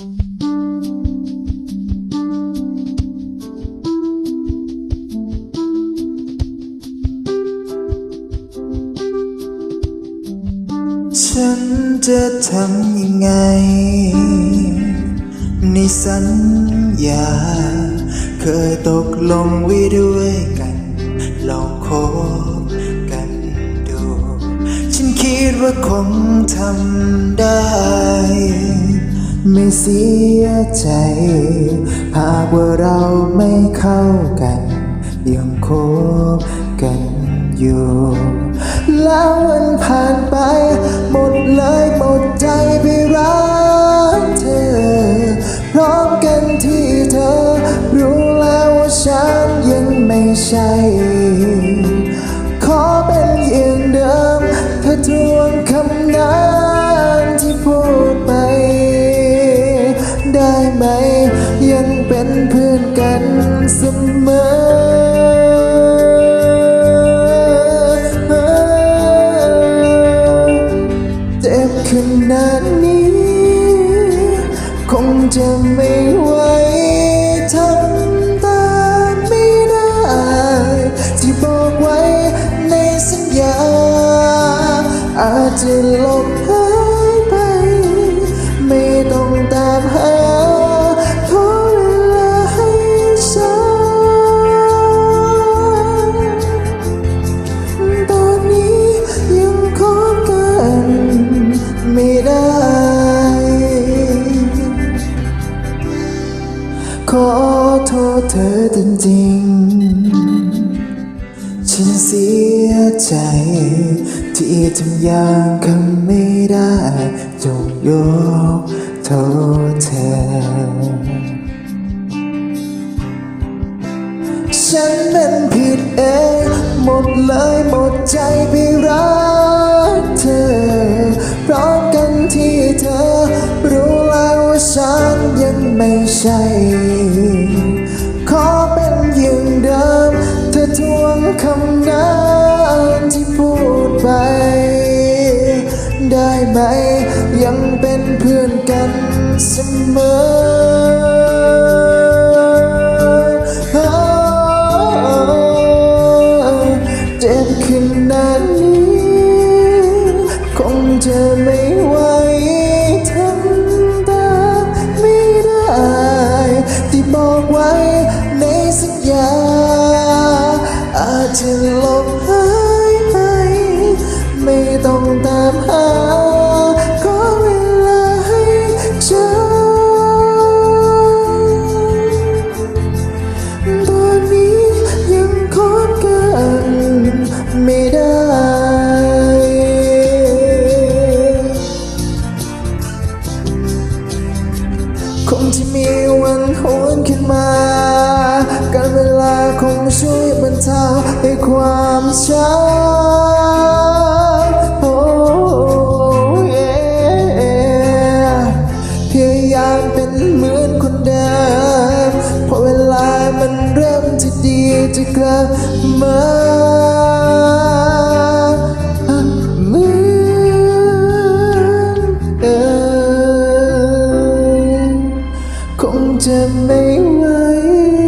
ฉันจะทำยังไง ในสัญญา เคยตกลงไว้ด้วยกัน ลองคบกันดู ฉันคิดว่าคงทำได้ ไม่เสียใจ หากว่าเราไม่เข้ากัน ยังคบกันอยู่ แล้ววันผ่านไป หมดเลยหมดใจไปรักเธอ พร้อมกันที่เธอ รู้แล้วว่าฉันยังไม่ใช่ ขอเป็นอย่างเดิมเธอทวงคำ กันเสมอเจ็บขนาดนี้คงจะไม่ไหวทำตามไม่ได้ ที่บอกไว้ในสัญญา อาจจะลบ เธอจริงๆ ฉันเสียใจ ที่ทำอย่างคำไม่ได้จงยกโทษเธอ ฉันนั้นผิดเองหมดเลยหมดใจไปรักเธอ เพราะกันที่เธอ รู้แล้วว่าฉันยังไม่ใช่ เพื่อนกันเสมอเจ็บขนาดนี้คงจะไม่ไหวทำตามไม่ได้ที่บอกไว้ในสัญญาอาจจะลบหายไป ไม่ต้องตามหา คงจะมีวันหวนขึ้นมา การเวลาคงช่วยบรรเทาให้ความช้ำโอ้เย่พยายามเป็นเหมือนคนเดิมพอเวลามันเริ่มจะดีจะกลับมา xem mấy ngày